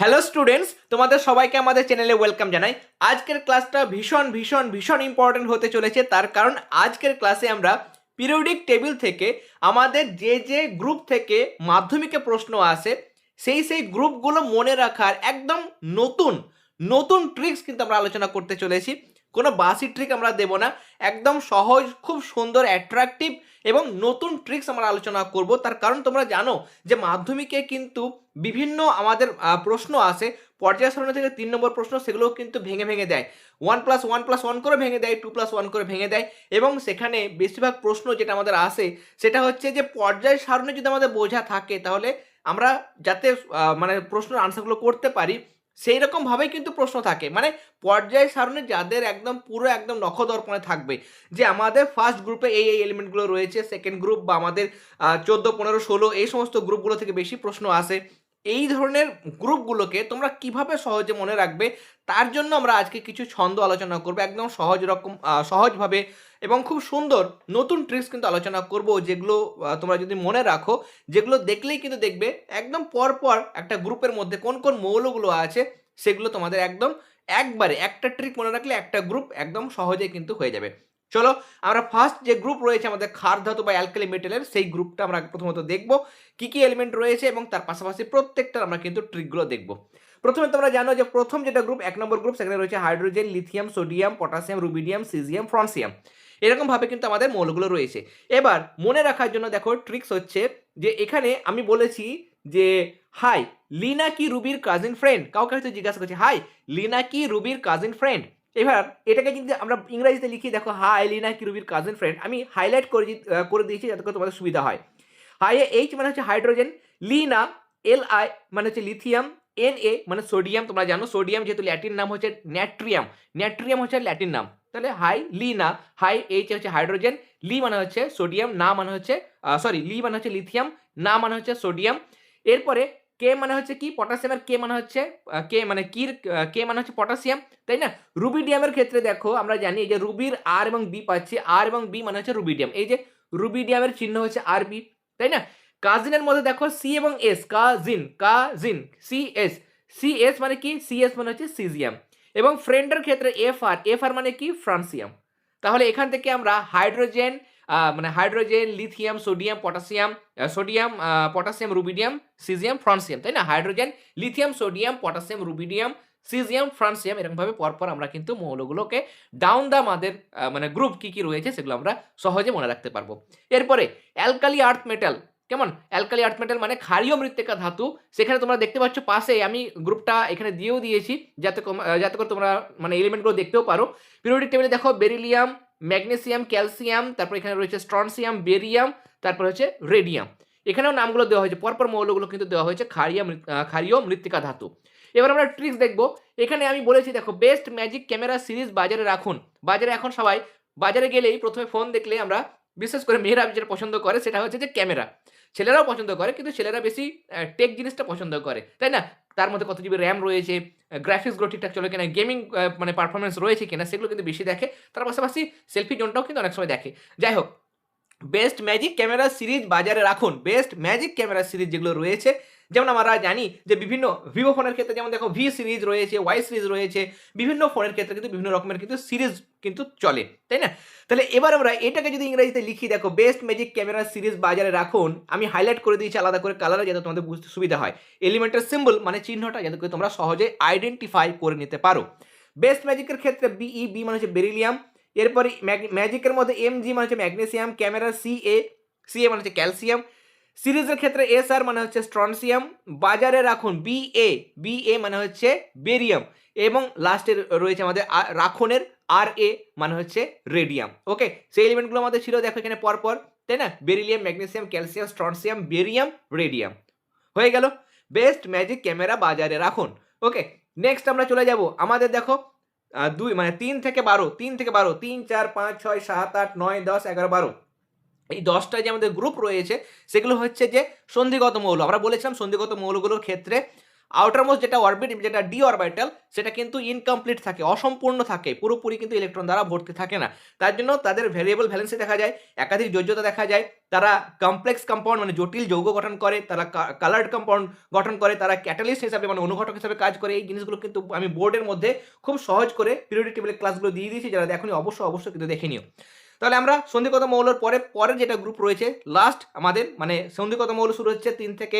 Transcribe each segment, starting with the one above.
Hello students তোমাদের সবাইকে আমাদের চ্যানেলে ওয়েলকাম জানাই। আজকের ক্লাসটা ভীষণ ভীষণ ভীষণ ইম্পর্টেন্ট হতে চলেছে। তার কারণ আজকের ক্লাসে আমরা পিরিয়ডিক টেবিল থেকে আমাদের যে যে গ্রুপ থেকে মাধ্যমিকে প্রশ্ন আসে, সেই সেই গ্রুপগুলো মনে রাখার একদম নতুন নতুন ট্রিক্স কিন্তু আমরা আলোচনা করতে চলেছি। কোনো বাসি ট্রিক আমরা দেব না। একদম সহজ, খুব সুন্দর অ্যাট্রাকটিভ এবং নতুন ট্রিক্স আমরা আলোচনা করব। তার কারণ তোমরা জানো যে মাধ্যমিকে কিন্তু বিভিন্ন আমাদের প্রশ্ন আসে। পর্যায় সারণী থেকে তিন নম্বর প্রশ্ন সেগুলো কিন্তু ভেঙে ভেঙে দেয়। One plus one plus one করে ভেঙে দেয় টু প্লাস ওয়ান করে ভেঙে দেয় এবং সেখানে বেশিরভাগ প্রশ্ন যেটা আমাদের আসে সেটা হচ্ছে যে পর্যায় সারণী যদি আমাদের বোঝা থাকে তাহলে আমরা যাতে মানে প্রশ্নের আনসারগুলো করতে পারি সেই রকমভাবেই কিন্তু প্রশ্ন থাকে। মানে পর্যায় সারণে যাদের একদম পুরো একদম নখদর্পণে থাকবে, যে আমাদের ফার্স্ট গ্রুপে এই এই এলিমেন্টগুলো রয়েছে সেকেন্ড গ্রুপ বা আমাদের চোদ্দ, পনেরো, ষোলো, এই সমস্ত গ্রুপগুলো থেকে বেশি প্রশ্ন আসে। এই ধরনের গ্রুপগুলোকে তোমরা কীভাবে সহজে মনে রাখবে? তার জন্য আমরা আজকে কিছু ছন্দ আলোচনা করব, একদম সহজ রকম সহজভাবে এবং খুব সুন্দর নতুন ট্রিক্স কিন্তু আলোচনা করব যেগুলো তোমরা যদি মনে রাখো, যেগুলো দেখলেই কিন্তু দেখবে একদম পর পর একটা গ্রুপের মধ্যে কোন কোন মৌলগুলো আছে সেগুলো তোমাদের একদম একবারে একটা ট্রিক মনে রাখলে একটা গ্রুপ একদম সহজে কিন্তু হয়ে যাবে। চলো, আমরা ফার্স্ট যে গ্রুপ রয়েছে আমাদের ক্ষার ধাতু বা অ্যালকালি মেটেলের সেই গ্রুপটা আমরা প্রথমত দেখব, কি কি এলিমেন্ট রয়েছে এবং তার পাশাপাশি প্রত্যেকটার আমরা কিন্তু ট্রিকগুলো দেখব। প্রথমে তোমরা জানো যে প্রথম যেটা গ্রুপ এক নম্বর গ্রুপ সেখানে রয়েছে hydrogen lithium sodium potassium rubidium caesium francium এরকম ভাবে কিন্তু আমাদের মৌলগুলো রয়েছে। এবার মনে রাখার জন্য দেখো ট্রিক্স হচ্ছে যে এখানে আমি বলেছি যে হাই লিনা কি রুবির কাজিন ফ্রেন্ড কাউকে হয়তো জিজ্ঞাসা করছি হাই লিনা কি রুবির কাজিন ফ্রেন্ড এবার এটাকে যদি আমরা ইংরেজিতে লিখি, দেখো হাই লিনা কি রুবির কাজিন ফ্রেন্ড আমি হাইলাইট করে করে দিয়েছি যাতে করে তোমাদের সুবিধা হয়। হাই এইচ মানে হচ্ছে হাইড্রোজেন লিনা এল আই মানে হচ্ছে লিথিয়াম এন এ মানে সোডিয়াম তোমরা জানো সোডিয়াম যেহেতু ল্যাটিন নাম হচ্ছে ন্যাট্রিয়াম ন্যাট্রিয়াম হচ্ছে ল্যাটিন নাম। তাহলে হাই লিনা হাই এইচ হচ্ছে হাইড্রোজেন লি মানে হচ্ছে সোডিয়াম না মানে হচ্ছে সরি লি মানে হচ্ছে লিথিয়াম না মানে হচ্ছে সোডিয়াম এরপরে কে মানে হচ্ছে কি? পটাশিয়ামের কে মানে হচ্ছে কে মানে কির কে মানে হচ্ছে পটাশিয়াম তাই না? রুবিডিয়ামের ক্ষেত্রে দেখো, আমরা জানি এই যে রুবির আর এবং বি পাচ্ছি। আর এবং বি মানে হচ্ছে রুবিডিয়াম এই যে রুবিডিয়ামের চিহ্ন হচ্ছে আর বি তাই না? কাজিনের মধ্যে দেখো সি এবং S cousin cousin C S C S মানে কি? সি এস মানে হচ্ছে সিজিয়াম এবং ফ্রেন্ডের ক্ষেত্রে এফ আর এফ আর মানে কি? ফ্রান্সিয়াম তাহলে এখান থেকে আমরা হাইড্রোজেন মানে hydrogen, lithium, sodium, potassium sodium potassium, rubidium, caesium, francium, তাই না? Hydrogen, lithium, sodium, potassium, rubidium, caesium, francium এরকমভাবে পরপর আমরা কিন্তু মৌলগুলোকে ডাউন দা আমাদের মানে গ্রুপ কি কি রয়েছে সেগুলো আমরা সহজে মনে রাখতে পারব। এরপরে অ্যালকালি আর্থ মেটাল, কেমন? অ্যালকালি আর্থ মেটাল মানে ক্ষারীয় মৃত্তিকা ধাতু, সেখানে তোমরা দেখতে পাচ্ছ পাশে আমি গ্রুপটা এখানে দিয়েও দিয়েছি, যাতে যাতে করে তোমরা মানে এলিমেন্টগুলো দেখতেও পারো। পিরিয়ডিক টেবিলে দেখো বেরিলিয়াম ম্যাগনেসিয়াম, ক্যালসিয়াম, তারপর এখানে রয়েছে স্ট্রনসিয়াম, বেরিয়াম, তারপর হচ্ছে রেডিয়াম। এখানেও নামগুলো দেওয়া হয়েছে। পরপর মৌলগুলো কিন্তু দেওয়া হয়েছে খারিয়া ক্ষারীয় মৃত্তিকা ধাতু। এবার আমরা ট্রিক্স দেখব। এখানে আমি বলেছি, দেখো বেস্ট ম্যাজিক ক্যামেরা সিরিজ বাজারে রাখুন। বাজারে এখন সবাই, বাজারে গেলেই প্রথমে ফোন দেখলে আমরা, বিশেষ করে মেয়েরা যেটা পছন্দ করে, সেটা হচ্ছে যে ক্যামেরা ছেলেরাও পছন্দ করে, কিন্তু ছেলেরা বেশি টেক জিনিসটা পছন্দ করে, তাই না? তার মধ্যে কত জিবি র্যাম রয়েছে গ্রাফিক্সগুলো ঠিকঠাক চলে কিনা গেমিং মানে পারফরমেন্স রয়েছে কিনা, সেগুলো কিন্তু বেশি দেখে, তার পাশাপাশি সেলফি জোনটাও কিন্তু অনেক সময় দেখে। যাই হোক বেস্ট ম্যাজিক ক্যামেরা সিরিজ বাজারে রাখুন বেস্ট ম্যাজিক ক্যামেরা সিরিজ যেগুলো রয়েছে যেমন আমরা জানি যে বিভিন্ন ভিভো ফোনের ক্ষেত্রে যেমন দেখো ভি সিরিজ রয়েছে ওয়াই সিরিজ রয়েছে, বিভিন্ন ফোনের ক্ষেত্রে কিন্তু বিভিন্ন রকমের কিন্তু সিরিজ কিন্তু চলে, তাই না? তাহলে এবার আমরা এটাকে যদি ইংরেজিতে লিখি, দেখো বেস্ট ম্যাজিক ক্যামেরা সিরিজ বাজারে রাখুন। আমি হাইলাইট করে দিয়েছি, আলাদা করে কালারে যাতে তোমাদের বুঝতে সুবিধা হয়। এলিমেন্টের সিম্বল মানে চিহ্নটা যাতে করে তোমরা সহজে আইডেন্টিফাই করে নিতে পারো। বেস্ট ম্যাজিকের ক্ষেত্রে বিই বি মানে হচ্ছে বেরিলিয়াম এরপরে ম্যাজিকের মধ্যে এম জি মানে হচ্ছে magnesium camera C A C A মানে হচ্ছে ক্যালসিয়াম সিরিজের ক্ষেত্রে এস আর মানে হচ্ছে স্ট্রনসিয়াম বাজারে রাখুন বি এ বি এ মানে হচ্ছে বেরিয়াম এবং লাস্টে রয়েছে আমাদের রাখনের আর এ মানে হচ্ছে রেডিয়াম ওকে সেই এলিমেন্টগুলো আমাদের ছিল, দেখো এখানে পরপর, তাই না? Beryllium magnesium calcium strontium barium radium হয়ে গেল? বেস্ট ম্যাজিক ক্যামেরা বাজারে রাখুন ওকে নেক্সট আমরা চলে যাব, আমাদের দেখো দুই মানে তিন থেকে বারো, তিন থেকে বারো, তিন, চার, পাঁচ, ছয়, সাত, আট, নয়, দশ, এগারো, বারো। এই দশটা যে আমাদের গ্রুপ রয়েছে, সেগুলো হচ্ছে যে সন্ধিগত মৌল। আমরা বলেছিলাম সন্ধিগত মৌলগুলোর ক্ষেত্রে আউটার মোস্ট যেটা অরবিট যেটা ডি অরবিটাল সেটা কিন্তু ইনকমপ্লিট থাকে, অসম্পূর্ণ থাকে, পুরোপুরি কিন্তু ইলেকট্রন দ্বারা ভর্তি থাকে না। তার জন্য তাদের ভ্যারিয়েবল ভ্যালেন্সি দেখা যায়, একাধিক যোজ্যতা দেখা যায়, তারা কমপ্লেক্স কম্পাউন্ড মানে জটিল যৌগ গঠন করে, তারা কালার্ড কম্পাউন্ড গঠন করে, তারা ক্যাটালিস্ট হিসাবে মানে অনুঘটক হিসাবে কাজ করে। এই জিনিসগুলো কিন্তু আমি বোর্ডের মধ্যে খুব সহজ করে পিরিয়ডিক টেবিলের ক্লাসগুলো দিয়ে দিয়েছি, যারা দেখনি অবশ্যই অবশ্যই কিন্তু দেখে নিও। তাহলে আমরা সন্ধিগত মৌলর পরে, পরের যেটা গ্রুপ রয়েছে লাস্ট আমাদের মানে সন্ধিগত মৌল শুরু হচ্ছে তিন থেকে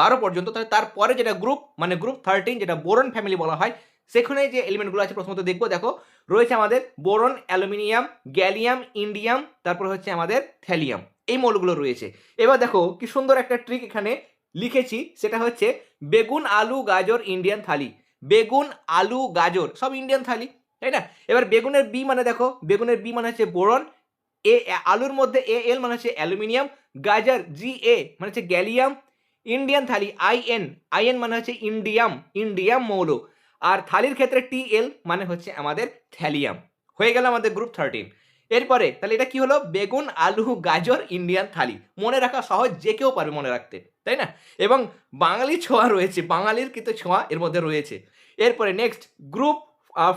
বারো পর্যন্ত। তাহলে তারপরে যেটা গ্রুপ মানে গ্রুপ থার্টিন যেটা বোরন ফ্যামিলি বলা হয়, সেখানে যে এলিমেন্টগুলো আছে প্রথমত দেখব। দেখো, রয়েছে আমাদের বোরন, অ্যালুমিনিয়াম, গ্যালিয়াম, ইন্ডিয়াম, তারপর হচ্ছে আমাদের থ্যালিয়াম। এই মৌলগুলো রয়েছে। এবার দেখো, কি সুন্দর একটা ট্রিক এখানে লিখেছি, সেটা হচ্ছে বেগুন, আলু, গাজর, ইন্ডিয়ান থালি। বেগুন, আলু, গাজর, সব ইন্ডিয়ান থালি, তাই না? এবার বেগুনের বি মানে দেখো, বেগুনের বি মানে হচ্ছে বোরন এ আলুর মধ্যে এ এল মানে হচ্ছে অ্যালুমিনিয়াম, গাজর জি এ মানে হচ্ছে gallium, Indian thali I N I N মানে হচ্ছে ইন্ডিয়াম ইন্ডিয়াম মৌল, আর থালির ক্ষেত্রে টি এল মানে হচ্ছে আমাদের থ্যালিয়াম। হয়ে গেল আমাদের গ্রুপ থার্টিন এরপরে, তাহলে এটা কি হলো? বেগুন, আলু, গাজর, ইন্ডিয়ান থালি। মনে রাখা সহজ, যে কেউ পারবে মনে রাখতে, তাই না? এবং বাঙালি ছোঁয়া রয়েছে, বাঙালির কিন্তু ছোঁয়া এর মধ্যে রয়েছে। এরপরে নেক্সট গ্রুপ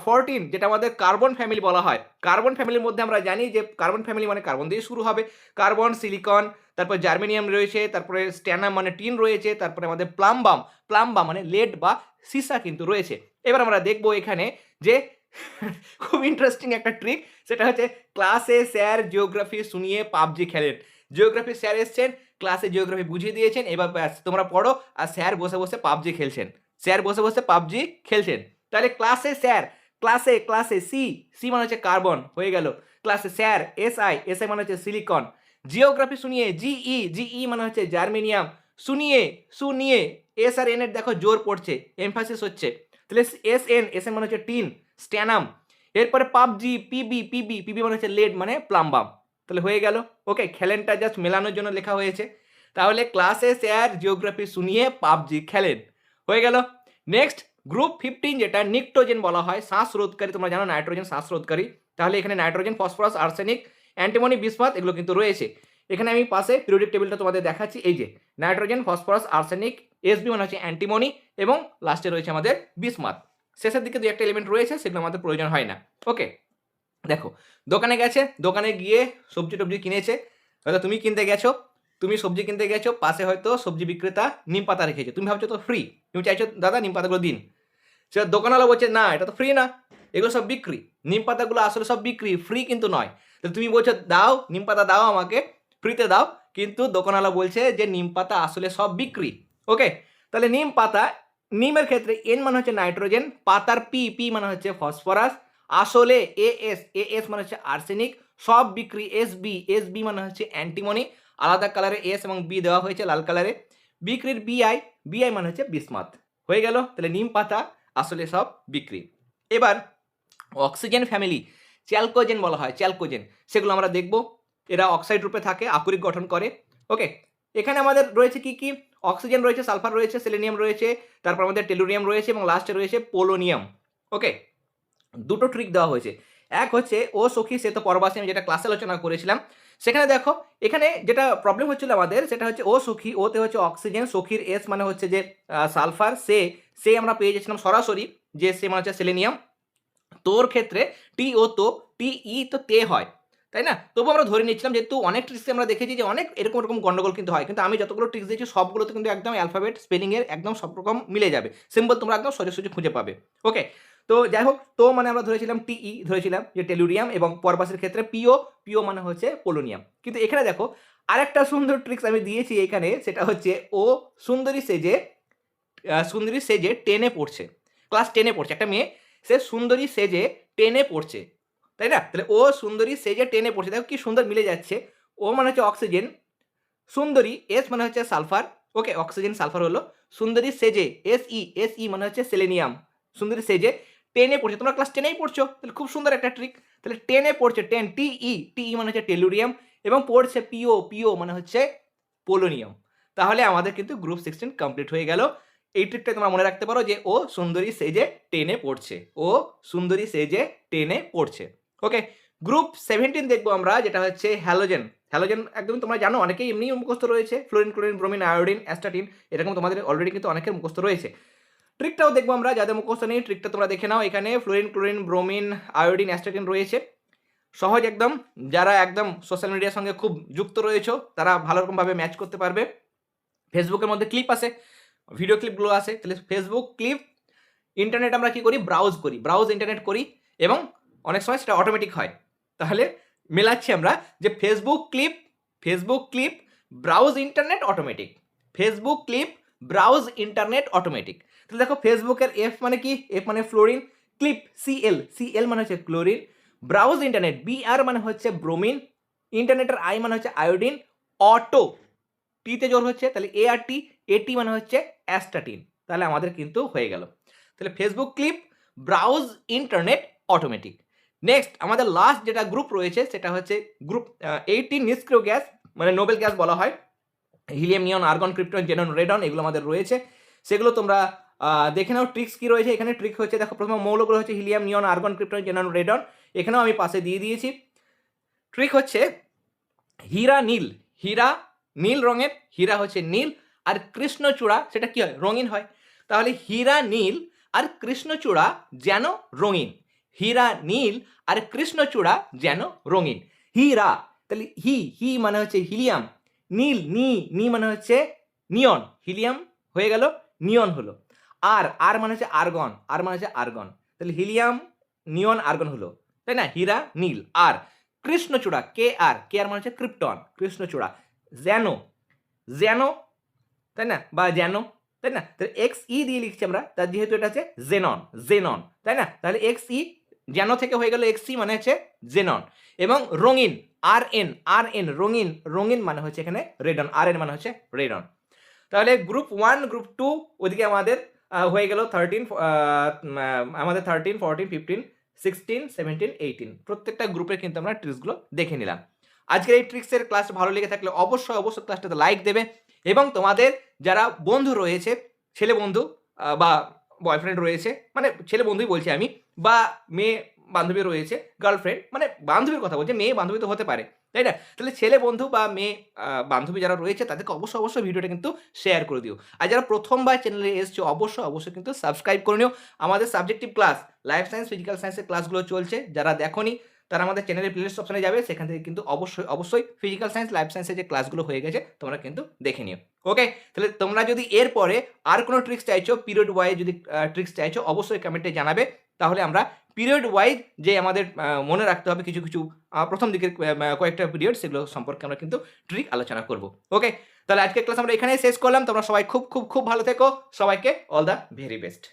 ফোরটিন যেটা আমাদের কার্বন ফ্যামিলি বলা হয়। কার্বন ফ্যামিলির মধ্যে আমরা জানি যে কার্বন ফ্যামিলি মানে কার্বন দিয়ে শুরু হবে। কার্বন সিলিকন তারপর জার্মেনিয়াম রয়েছে, তারপরে স্ট্যানাম মানে টিন রয়েছে, তারপরে আমাদের প্লাম্বাম প্লাম্বাম মানে লেড বা সিসা কিন্তু রয়েছে। এবার আমরা দেখব এখানে যে খুব ইন্টারেস্টিং একটা ট্রিক সেটা হচ্ছে ক্লাসে স্যার জিওগ্রাফি শুনিয়ে পাবজি খেলেন। জিওগ্রাফি স্যার এসছেন ক্লাসে জিওগ্রাফি বুঝিয়ে দিয়েছেন, এবার তোমরা পড়ো আর স্যার বসে বসে পাবজি খেলছেন। স্যার বসে বসে পাবজি খেলছেন। তাহলে ক্লাসে স্যার ক্লাসে ক্লাসে সি সি মানে হচ্ছে কার্বন হয়ে গেল। ক্লাসে sir S I S I মানে হচ্ছে সিলিকন জিওগ্রাফি শুনিয়ে জিই জিই মানে হচ্ছে জার্মেনিয়াম শুনিয়ে শুনিয়ে এস আর এন এর দেখো জোর পড়ছে এমফাসিস হচ্ছে। তাহলে এস এন এস এন মানে হচ্ছে টিন স্ট্যানাম এরপরে পাবজি পিবি পিবি পিবি মানে হচ্ছে লেড মানে প্লাম্বাম তাহলে হয়ে গেল। ওকে খেলেনটা জাস্ট মেলানোর জন্য লেখা হয়েছে। তাহলে ক্লাসে স্যার জিওগ্রাফি শুনিয়ে পাবজি খেলেন। হয়ে গেল। নেক্সট গ্রুপ ফিফটিন যেটা নিকটোজেন বলা হয়, শ্বাস রোধকারী, তোমরা জানো নাইট্রোজেন শ্বাস রোধকারী। তাহলে এখানে nitrogen, phosphorus, arsenic, antimony, bismuth এগুলো কিন্তু রয়েছে। এখানে আমি পাশে পিরিয়ডিক টেবিলটা তোমাদের দেখাচ্ছি, এই যে নাইট্রোজেন, ফসফরাস, আর্সেনিক, এসবি মানে হচ্ছে অ্যান্টিমনি এবং লাস্টে রয়েছে আমাদের বিস্মাত। শেষের দিকে দু একটা এলিমেন্ট রয়েছে, সেগুলো আমাদের প্রয়োজন হয় না। ওকে দেখো, দোকানে গেছে, দোকানে গিয়ে সবজি টবজি কিনেছে, হয়তো তুমি কিনতে গেছো তুমি সবজি কিনতে গেছো, পাশে হয়তো সবজি বিক্রেতা নিম পাতা রেখেছে। তুমি ভাবছ তো ফ্রি তুমি চাইছো, দাদা, নিম পাতাগুলো দিন। সে দোকানওয়ালা বলছে, না, এটা তো ফ্রি না। এগুলো সব বিক্রি। নিম পাতাগুলো আসলে সব বিক্রি ফ্রি কিন্তু নয়। তো তুমি বলছো, দাও, নিম পাতা দাও আমাকে ফ্রিতে দাও। কিন্তু দোকানওয়ালা বলছে যে, নিম পাতা আসলে সব বিক্রি। ওকে তাহলে নিম পাতা, নিমের ক্ষেত্রে এন মানে হচ্ছে নাইট্রোজেন, পাতার পি পি মানে হচ্ছে ফসফরাস। আসলে এ এস এ এস মানে হচ্ছে আর্সেনিক সব বিক্রি এস বি এস বি মানে হচ্ছে অ্যান্টিমনি আলাদা কালারে এস এবং বি দেওয়া হয়েছে লাল কালারে। বিক্রির বিআই বিআই মানে হচ্ছে বিসমাত। হয়ে গেল, তাহলে নিম পাতা আসলে সব বিক্রি। এবার অক্সিজেন ফ্যামিলি, চ্যালকোজেন বলা হয়, চ্যালকোজেন। সেগুলো আমরা দেখব। এরা অক্সাইড রূপে থাকে, আকরিক গঠন করে। ওকে, এখানে আমাদের রয়েছে কি কি? অক্সিজেন রয়েছে, সালফার রয়েছে, সেলেনিয়াম রয়েছে, তারপর আমাদের টেলুরিয়াম রয়েছে এবং লাস্টে রয়েছে পোলোনিয়াম। ওকে, দুটো ট্রিক দেওয়া হয়েছে। এক হচ্ছে ও সখী, সে তো পরবাসে, আমি যেটা ক্লাসে আলোচনা করেছিলাম। সেখানে দেখো, এখানে যেটা প্রবলেম হচ্ছিল আমাদের, সেটা হচ্ছে ও সখী, ওতে হচ্ছে অক্সিজেন সখীর এস মানে হচ্ছে যে সালফার সে সে আমরা পেয়ে যাচ্ছিলাম সরাসরি, যে সে মানে হচ্ছে সেলেনিয়াম তোর ক্ষেত্রে টি ও তো টি ই তো তে হয়, তাই না? তবু আমরা ধরে নিচ্ছিলাম, যেহেতু অনেক ট্রিক্সে আমরা দেখেছি যে অনেক এরকম এরকম গন্ডগোল কিন্তু হয়, কিন্তু আমি যতগুলো ট্রিক্স দিয়েছি, সবগুলোতে কিন্তু একদম অ্যালফাবেট স্পেলিংয়ের একদম সব রকম মিলে যাবে। সিম্পল তোমরা একদম সোজা খুঁজে পাবে। ওকে তো যাই হোক, তো মানে আমরা ধরেছিলাম টিই ধরেছিলাম যে টেলুরিয়াম এবং পরবাসের ক্ষেত্রে পিও পিও মানে হচ্ছে পোলোনিয়াম কিন্তু এখানে দেখো, আরেকটা সুন্দর ট্রিক্স আমি দিয়েছি এখানে, সেটা হচ্ছে ও সুন্দরী সেজে সুন্দরী সেজে টেনে পড়ছে। ক্লাস টেনে পড়ছে, একটা মেয়ে, সে সুন্দরী সেজে টেনে পড়ছে। তাই না? তাহলে ও সুন্দরী সেজে টেনে পড়ছে। দেখো কি সুন্দর মিলে যাচ্ছে। ও মানে হচ্ছে অক্সিজেন সুন্দরী এস মানে হচ্ছে সালফার ওকে অক্সিজেন সালফার হলো সুন্দরী সেজে এস ই এস ই মানে হচ্ছে সেলেনিয়াম সুন্দরী সেজে টেনে পড়ছে, তোমরা ক্লাস টেনেই পড়ছো, তাহলে খুব সুন্দর একটা ট্রিক তাহলে টেনে পড়ছে টেন টি ই টি ই মানে হচ্ছে টেলুরিয়াম এবং পড়ছে পিও পিও মানে হচ্ছে পোলোনিয়াম তাহলে আমাদের কিন্তু গ্রুপ সিক্সটিন কমপ্লিট হয়ে গেল। এই ট্রিকটা তোমরা মনে রাখতে পারো যে, ও সুন্দরী সেজে টেনে পড়ছে, ও সুন্দরী সেজে টেনে পড়ছে। ওকে গ্রুপ সেভেন্টিন দেখব আমরা, যেটা হচ্ছে হ্যালোজেন হ্যালোজেন একদম তোমরা জানো, অনেকেই এমনি মুখস্থ রয়েছে fluorine chlorine bromine iodine astatine এরকম তোমাদের অলরেডি কিন্তু অনেকের মুখস্থ রয়েছে। ট্রিকটাও দেখব আমরা, যাদের মুখস্থ নেই ট্রিকটা তোমরা দেখে নাও এখানে। Fluorine chlorine bromine iodine astatine রয়েছে। সহজ একদম, যারা একদম সোশ্যাল মিডিয়ার সঙ্গে খুব যুক্ত রয়েছে, তারা ভালো রকমভাবে ম্যাচ করতে পারবে। ফেসবুকের মধ্যে ক্লিপ আছে ভিডিও ক্লিপগুলো আছে, তাহলে ফেসবুক ক্লিপ ইন্টারনেট আমরা কি করি? ব্রাউজ করি ব্রাউজ ইন্টারনেট করি, এবং অনেক সময় সেটা অটোমেটিক হয়। তাহলে মেলাচ্ছি আমরা যে Facebook clip Facebook clip browse internet automatic Facebook clip browse internet automatic দেখো ফেসবুকের এফ মানে কি? এফ মানে ফ্লোরিন ক্লিপ সিএল সিএল মানে হচ্ছে chlorine browse internet B R মানে হচ্ছে ব্রোমিন ইন্টারনেটের আই মানে হচ্ছে আয়োডিন অটো টিতে জোর হচ্ছে, তাহলে এ আর টি এটি মানে হচ্ছে অ্যাস্টাটিন তাহলে আমাদের কিন্তু হয়ে গেল। তাহলে Facebook clip browse internet automatic next আমাদের লাস্ট যেটা গ্রুপ রয়েছে, সেটা হচ্ছে গ্রুপ এইটি নিষ্ক্রিয় গ্যাস মানে নোবেল গ্যাস বলা হয় helium neon argon krypton xenon radon এগুলো আমাদের রয়েছে। সেগুলো তোমরা দেখে নাও ট্রিক্স কী রয়েছে। এখানে ট্রিক হচ্ছে, দেখো প্রথমে মৌলগুলো হচ্ছে helium neon argon krypton xenon radon এখানেও আমি পাশে দিয়ে দিয়েছি। ট্রিক হচ্ছে হীরা নীল। হীরা নীল রঙের, হীরা হচ্ছে নীল আর কৃষ্ণচূড়া সেটা কি হয়? রঙিন হয়। তাহলে হীরা নীল আর কৃষ্ণচূড়া যেন রঙিন। হীরা নীল আর কৃষ্ণচূড়া যেন রঙিন। হীরা, তাহলে হি হি মানে হচ্ছে হিলিয়াম নীল, নি নি মানে হচ্ছে নিয়ন হিলিয়াম হয়ে গেল নিয়ন হলো। আর আর মানে হচ্ছে আর্গন আর মানে হচ্ছে আর্গন তাহলে হিলিয়াম নিয়ন আর্গন হলো। তাই না? হীরা, নীল, আর। কৃষ্ণচূড়া, কে আর কে আর মানে হচ্ছে ক্রিপ্টন, কৃষ্ণচূড়া। জ্যানো জ্যানো, তাই না? বা জ্যানো, তাই না? তাহলে এক্স ই দিয়ে লিখছি আমরা, তার যেহেতু এটা হচ্ছে জেনন জেনন তাই না? তাহলে এক্স ই জ্যানো থেকে হয়ে গেল এক্স ই মানে হচ্ছে জেনন এবং রঙিন আর এন আর এন রঙিন রঙিন মানে হচ্ছে এখানে রেডন আর এন মানে হচ্ছে রেডন তাহলে গ্রুপ ওয়ান গ্রুপ টু ওদিকে আমাদের হয়ে গেল থার্টিন আমাদের thirteen fourteen fifteen sixteen seventeen eighteen প্রত্যেকটা গ্রুপের কিন্তু আমরা ট্রিক্সগুলো দেখে নিলাম। আজকের এই ট্রিক্সের ক্লাস ভালো লেগে থাকলে অবশ্যই অবশ্যই ক্লাসটাতে লাইক দেবে এবং তোমাদের যারা বন্ধু রয়েছে, ছেলে বন্ধু বা বয়ফ্রেন্ড রয়েছে মানে ছেলে বন্ধুই বলছি আমি, বা মেয়ে বান্ধবী রয়েছে গার্লফ্রেন্ড মানে বান্ধবীর কথা বলছে, মেয়ে বান্ধবী তো হতে পারে, তাই না? তাহলে ছেলে বন্ধু বা মেয়ে বান্ধবী যারা রয়েছে, তাদেরকে অবশ্যই অবশ্যই ভিডিওটা কিন্তু শেয়ার করে দিও। আর যারা প্রথমবার চ্যানেলে এসছো, অবশ্যই অবশ্যই কিন্তু সাবস্ক্রাইব করে নিও। আমাদের subjective class life science physical সায়েন্সের ক্লাসগুলো চলছে, যারা দেখোনি, তারা আমাদের চ্যানেলের প্লেলিস্ট অপশানে যাবে, সেখান থেকে কিন্তু অবশ্যই অবশ্যই ফিজিক্যাল সায়েন্স লাইফ সায়েন্সের যে ক্লাসগুলো হয়ে গেছে, তোমরা কিন্তু দেখে নিও। ওকে তাহলে তোমরা যদি এরপরে আর কোনো ট্রিক্স চাইছো পিরিয়ড ওয়াইজ যদি ট্রিক্স চাইছো, অবশ্যই কমেন্টে জানাবে। তাহলে আমরা পিরিয়ড ওয়াইজ যে আমাদের মনে রাখতে হবে কিছু কিছু প্রথম দিকের কয়েকটা পিরিয়ড সেগুলো সম্পর্কে আমরা কিন্তু ট্রিক আলোচনা করব। ওকে তাহলে আজকের ক্লাস আমরা এখানেই শেষ করলাম। তোমরা সবাই খুব খুব খুব ভালো থেকো। সবাইকে অল দ্য ভেরি বেস্ট